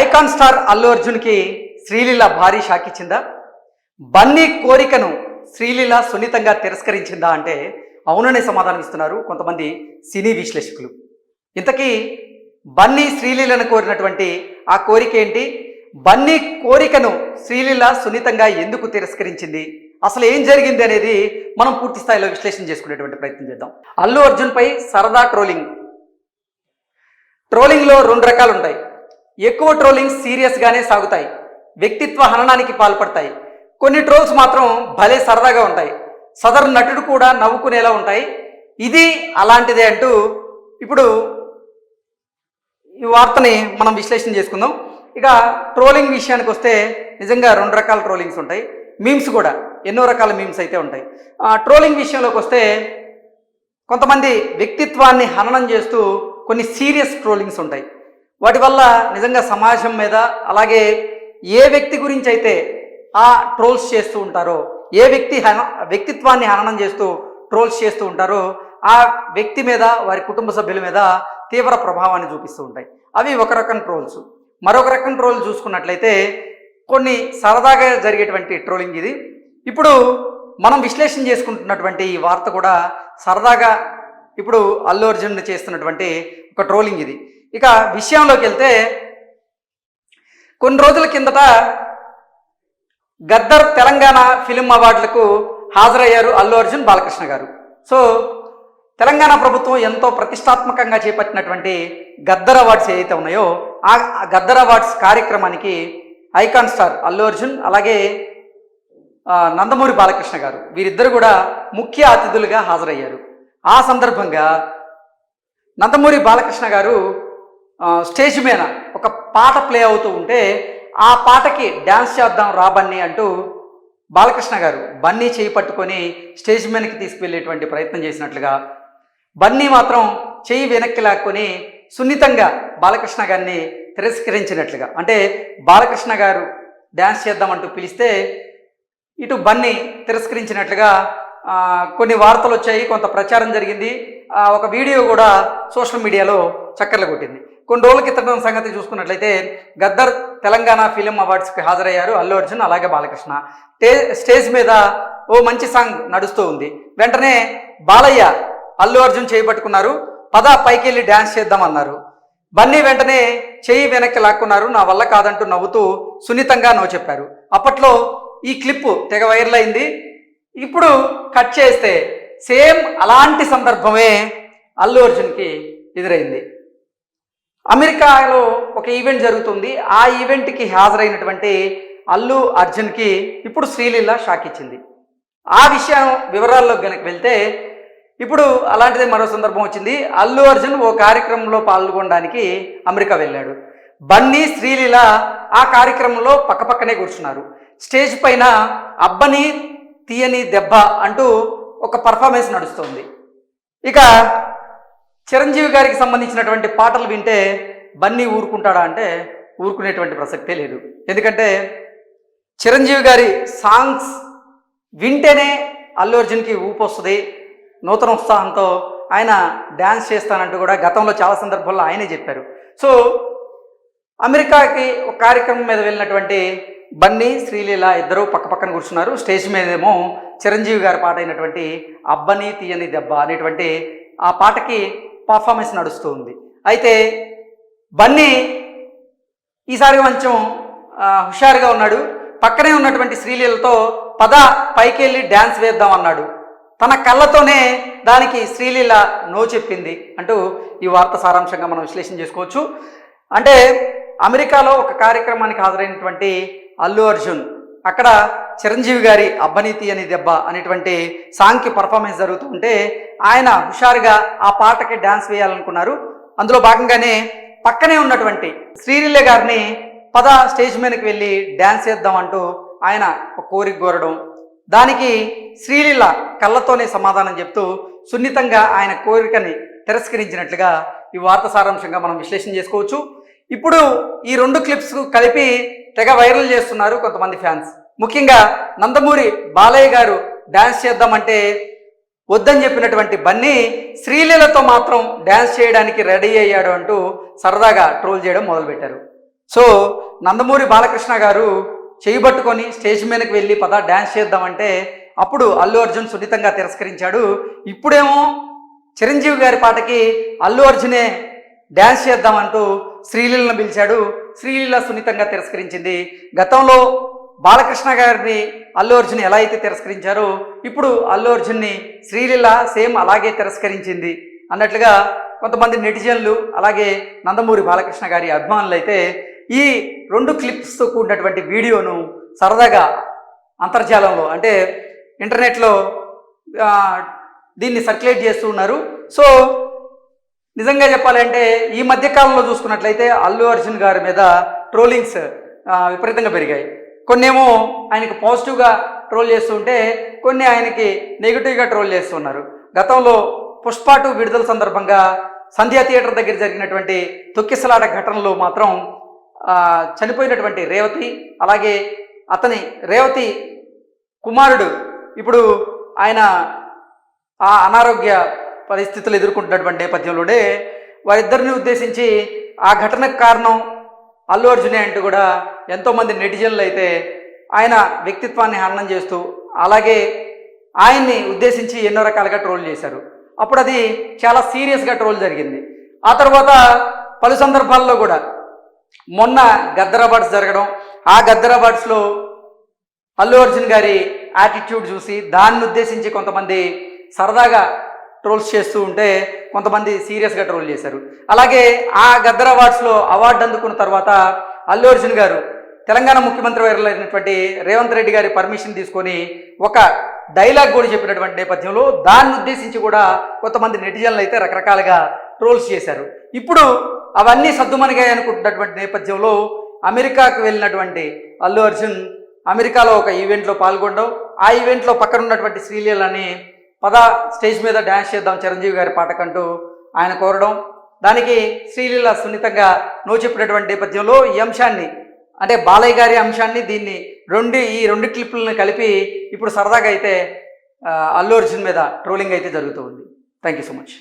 Icon star Allu అర్జున్కి శ్రీలీల భారీ shock ఇచ్చిందా? బన్నీ కోరికను శ్రీలీల సున్నితంగా తిరస్కరించిందా అంటే అవుననే సమాధానం ఇస్తున్నారు కొంతమంది సినీ విశ్లేషకులు. ఇంతకీ బన్నీ శ్రీలీలను కోరినటువంటి ఆ కోరిక ఏంటి? బన్నీ కోరికను శ్రీలీల సున్నితంగా ఎందుకు తిరస్కరించింది? అసలు ఏం జరిగింది అనేది మనం పూర్తి స్థాయిలో విశ్లేషణ చేసుకునేటువంటి ప్రయత్నం చేద్దాం. అల్లు అర్జున్పై సరదా ట్రోలింగ్. ట్రోలింగ్లో రెండు రకాలు ఉంటాయి ఎక్కువ ట్రోలింగ్స్ సీరియస్గానే సాగుతాయి. వ్యక్తిత్వ హననానికి పాల్పడతాయి. కొన్ని ట్రోల్స్ మాత్రం భలే సరదాగా ఉంటాయి. సదరు నటుడు కూడా నవ్వుకునేలా ఉంటాయి. ఇది అలాంటిదే అంటూ ఇప్పుడు ఈ వార్తని మనం విశ్లేషణ చేసుకుందాం. ఇక ట్రోలింగ్ విషయానికి వస్తే నిజంగా రెండు రకాల ట్రోలింగ్స్ ఉంటాయి. మీమ్స్ కూడా ఎన్నో రకాల మీమ్స్ అయితే ఉంటాయి. ఆ, ట్రోలింగ్ విషయంలోకి వస్తే కొంతమంది వ్యక్తిత్వాన్ని హననం చేస్తూ కొన్ని సీరియస్ ట్రోలింగ్స్ ఉంటాయి. వాటి వల్ల నిజంగా సమాజం మీద అలాగే ఏ వ్యక్తి గురించి అయితే ఆ ట్రోల్స్ చేస్తూ ఉంటారో ఏ వ్యక్తి హన వ్యక్తిత్వాన్ని హననం చేస్తూ ట్రోల్స్ చేస్తూ ఉంటారో ఆ వ్యక్తి మీద వారి కుటుంబ సభ్యుల మీద తీవ్ర ప్రభావాన్ని చూపిస్తూ ఉంటాయి. అవి ఒక రకం ట్రోల్స్. మరొక రకం ట్రోల్ చూసుకున్నట్లయితే కొన్ని సరదాగా జరిగేటువంటి ట్రోలింగ్ ఇది. ఇప్పుడు మనం విశ్లేషణ చేసుకుంటున్నటువంటి ఈ వార్త కూడా సరదాగా ఇప్పుడు అల్లు అర్జున్ చేస్తున్నటువంటి ఒక ట్రోలింగ్ ఇది. ఇక విషయంలోకి వెళ్తే కొన్ని రోజుల కిందట గద్దర్ తెలంగాణ ఫిలిం అవార్డులకు హాజరయ్యారు అల్లు అర్జున్ బాలకృష్ణ గారు. సో తెలంగాణ ప్రభుత్వం ఎంతో ప్రతిష్టాత్మకంగా చేపట్టినటువంటి గద్దర్ అవార్డ్స్ ఏవైతే ఉన్నాయో ఆ గద్దర్ అవార్డ్స్ కార్యక్రమానికి ఐకాన్ స్టార్ అల్లు అర్జున్ అలాగే నందమూరి బాలకృష్ణ గారు వీరిద్దరు కూడా ముఖ్య అతిథులుగా హాజరయ్యారు. ఆ సందర్భంగా నందమూరి బాలకృష్ణ గారు స్టేజ్ మీద ఒక పాట ప్లే అవుతూ ఉంటే ఆ పాటకి డ్యాన్స్ చేద్దాం రా బన్నీ అంటూ బాలకృష్ణ గారు బన్నీ చేయి పట్టుకొని స్టేజ్ మీదకి తీసుకువెళ్ళేటువంటి ప్రయత్నం చేసినట్లుగా బన్నీ మాత్రం చేయి వెనక్కి లాక్కొని సున్నితంగా బాలకృష్ణ గారిని తిరస్కరించినట్లుగా. అంటే బాలకృష్ణ గారు డ్యాన్స్ చేద్దామంటూ పిలిస్తే ఇటు బన్నీ తిరస్కరించినట్లుగా కొన్ని వార్తలు వచ్చాయి కొంత ప్రచారం జరిగింది. ఒక వీడియో కూడా సోషల్ మీడియాలో చక్కర్లు కొట్టింది. కొన్ని రోజుల క్రితం సంగతి చూసుకున్నట్లయితే గద్దర్ తెలంగాణ ఫిలిం అవార్డ్స్కి హాజరయ్యారు అల్లు అర్జున్ అలాగే బాలకృష్ణ. టే స్టేజ్ మీద ఓ మంచి సాంగ్ నడుస్తూ ఉంది. వెంటనే బాలయ్య అల్లు అర్జున్ చేయబట్టుకున్నారు పద పైకి వెళ్ళి డ్యాన్స్ చేద్దామన్నారు. బన్నీ వెంటనే చెయ్యి వెనక్కి లాక్కున్నారు. నా వల్ల కాదంటూ నవ్వుతూ సున్నితంగా నో చెప్పారు. అప్పట్లో ఈ క్లిప్ తెగ వైరల్ అయింది. ఇప్పుడు కట్ చేస్తే సేమ్ అలాంటి సందర్భమే అల్లు అర్జున్కి ఎదురైంది. అమెరికాలో ఒక ఈవెంట్ జరుగుతుంది. ఆ ఈవెంట్కి హాజరైనటువంటి అల్లు అర్జున్కి ఇప్పుడు శ్రీలీల షాక్ ఇచ్చింది. ఆ విషయం వివరాల్లో కనుక వెళ్తే ఇప్పుడు అలాంటిదే మరో సందర్భం వచ్చింది. అల్లు అర్జున్ ఓ కార్యక్రమంలో పాల్గొనడానికి అమెరికా వెళ్ళాడు. బన్నీ శ్రీలీల ఆ కార్యక్రమంలో పక్కపక్కనే కూర్చున్నారు. స్టేజ్ పైన అబ్బని తీయని దెబ్బ అంటూ ఒక పర్ఫార్మెన్స్ నడుస్తుంది. ఇక చిరంజీవి గారికి సంబంధించినటువంటి పాటలు వింటే బన్నీ ఊరుకుంటాడా అంటే ఊరుకునేటువంటి ప్రసక్తే లేదు. ఎందుకంటే చిరంజీవి గారి సాంగ్స్ వింటేనే అల్లు అర్జున్కి ఊపు వస్తుంది నూతన ఉత్సాహంతో ఆయన డ్యాన్స్ చేస్తానంటూ కూడా గతంలో చాలా సందర్భాల్లో ఆయనే చెప్పారు. సో అమెరికాకి ఒక కార్యక్రమం మీద వెళ్ళినటువంటి బన్నీ శ్రీలీల ఇద్దరు పక్క పక్కన కూర్చున్నారు. స్టేజ్ మీదేమో చిరంజీవి గారి పాట అయినటువంటి అబ్బని తీయని దెబ్బ అనేటువంటి ఆ పాటకి పర్ఫార్మెన్స్ నడుస్తూ ఉంది అయితే బన్నీ ఈసారి కొంచెం హుషారుగా ఉన్నాడు. పక్కనే ఉన్నటువంటి శ్రీలీలతో పద పైకి వెళ్ళి డ్యాన్స్ వేద్దాం అన్నాడు. తన కళ్ళతోనే దానికి శ్రీలీల నో చెప్పింది అంటూ ఈ వార్త సారాంశంగా మనం విశ్లేషణ చేసుకోవచ్చు. అంటే అమెరికాలో ఒక కార్యక్రమానికి హాజరైనటువంటి అల్లు అర్జున్ అక్కడ చిరంజీవి గారి అబ్బనీతి అని దెబ్బ అనేటువంటి సాంగ్కి పర్ఫార్మెన్స్ జరుగుతుంటే ఆయన హుషారుగా ఆ పాటకి డ్యాన్స్ వేయాలనుకున్నారు. అందులో భాగంగానే పక్కనే ఉన్నటువంటి శ్రీలీల గారిని పద స్టేజ్ మీదకి వెళ్ళి డ్యాన్స్ చేద్దాం అంటూ ఆయన ఒక కోరిక కోరడం. దానికి శ్రీలీల కళ్ళతోనే సమాధానం చెప్తూ సున్నితంగా ఆయన కోరికని తిరస్కరించినట్లుగా ఈ వార్త సారాంశంగా మనం విశ్లేషణ చేసుకోవచ్చు. ఇప్పుడు ఈ రెండు క్లిప్స్ కలిపి తెగ వైరల్ చేస్తున్నారు కొంతమంది ఫ్యాన్స్. ముఖ్యంగా నందమూరి బాలయ్య గారు డ్యాన్స్ చేద్దామంటే వద్దని చెప్పినటువంటి బన్నీ శ్రీలీలతో మాత్రం డ్యాన్స్ చేయడానికి రెడీ అయ్యాడు అంటూ సరదాగా ట్రోల్ చేయడం మొదలుపెట్టారు. సో నందమూరి బాలకృష్ణ గారు చేయబట్టుకొని స్టేజ్ మీదకి వెళ్ళి పద డ్యాన్స్ చేద్దామంటే అప్పుడు అల్లు అర్జున్ సున్నితంగా తిరస్కరించాడు. ఇప్పుడేమో చిరంజీవి గారి పాటకి అల్లు అర్జునే డ్యాన్స్ చేద్దామంటూ శ్రీలీలను పిలిచాడు. శ్రీలీల సున్నితంగా తిరస్కరించింది. గతంలో బాలకృష్ణ గారిని అల్లు అర్జున్ ఎలా అయితే తిరస్కరించారో ఇప్పుడు అల్లు అర్జున్ని శ్రీలీల సేమ్ అలాగే తిరస్కరించింది. అన్నట్లుగా కొంతమంది నెటిజన్లు అలాగే నందమూరి బాలకృష్ణ గారి అభిమానులు అయితే ఈ రెండు క్లిప్స్తో కూడినటువంటి వీడియోను సరదాగా అంతర్జాలంలో అంటే ఇంటర్నెట్లో దీన్ని సర్క్యులేట్ చేస్తూ ఉన్నారు. సో నిజంగా చెప్పాలంటే ఈ మధ్య కాలంలో చూసుకున్నట్లయితే అల్లు అర్జున్ గారి మీద ట్రోలింగ్స్ విపరీతంగా పెరిగాయి. కొన్నేమో ఆయనకి పాజిటివ్గా ట్రోల్ చేస్తూ ఉంటే కొన్ని ఆయనకి నెగిటివ్గా ట్రోల్ చేస్తున్నారు గతంలో పుష్ప టూ విడుదల సందర్భంగా సంధ్యా థియేటర్ దగ్గర జరిగినటువంటి తొక్కిసలాట ఘటనలో మాత్రం చనిపోయినటువంటి రేవతి అలాగే అతని రేవతి కుమారుడు ఇప్పుడు ఆయన ఆ అనారోగ్య పరిస్థితులు ఎదుర్కొంటున్నటువంటి నేపథ్యంలోనే వారిద్దరిని ఉద్దేశించి ఆ ఘటనకు కారణం అల్లు అర్జునే అంటూ కూడా ఎంతోమంది నెటిజన్లు అయితే ఆయన వ్యక్తిత్వాన్ని హననం చేస్తూ అలాగే ఆయన్ని ఉద్దేశించి ఎన్నో రకాలుగా ట్రోల్ చేశారు. అప్పుడు అది చాలా సీరియస్గా ట్రోల్ జరిగింది. ఆ తర్వాత పలు సందర్భాల్లో కూడా మొన్న గద్దర్ అవార్డ్స్ జరగడం ఆ గద్దర్ అవార్డ్స్లో అల్లు అర్జున్ గారి యాటిట్యూడ్ చూసి దాన్ని ఉద్దేశించి కొంతమంది సరదాగా ట్రోల్స్ చేస్తూ ఉంటే కొంతమంది సీరియస్గా ట్రోల్ చేశారు. అలాగే ఆ గద్దర్ అవార్డ్స్లో అవార్డు అందుకున్న తర్వాత అల్లు అర్జున్ గారు తెలంగాణ ముఖ్యమంత్రి అయినటువంటి రేవంత్ రెడ్డి గారి పర్మిషన్ తీసుకొని ఒక డైలాగ్ కూడా చెప్పినటువంటి నేపథ్యంలో దాన్ని ఉద్దేశించి కూడా కొంతమంది నెటిజన్లు అయితే రకరకాలుగా ట్రోల్స్ చేశారు. ఇప్పుడు అవన్నీ సద్దుమణిగాయి అనుకుంటున్నటువంటి నేపథ్యంలో అమెరికాకు వెళ్ళినటువంటి అల్లు అర్జున్ అమెరికాలో ఒక ఈవెంట్లో పాల్గొనడం ఆ ఈవెంట్లో పక్కన ఉన్నటువంటి శ్రీలీలని పద స్టేజ్ మీద డ్యాన్స్ చేద్దాం చిరంజీవి గారి పాటకంటూ ఆయన కోరడం. దానికి శ్రీలీల సున్నితంగా నో చెప్పినటువంటి నేపథ్యంలో ఈ అంశాన్ని అంటే బాలయ్య గారి అంశాన్ని దీన్ని రెండు ఈ రెండు క్లిప్పులను కలిపి ఇప్పుడు సరదాగా అయితే అల్లు అర్జున్ మీద ట్రోలింగ్ అయితే జరుగుతూ ఉంది. Thank you so much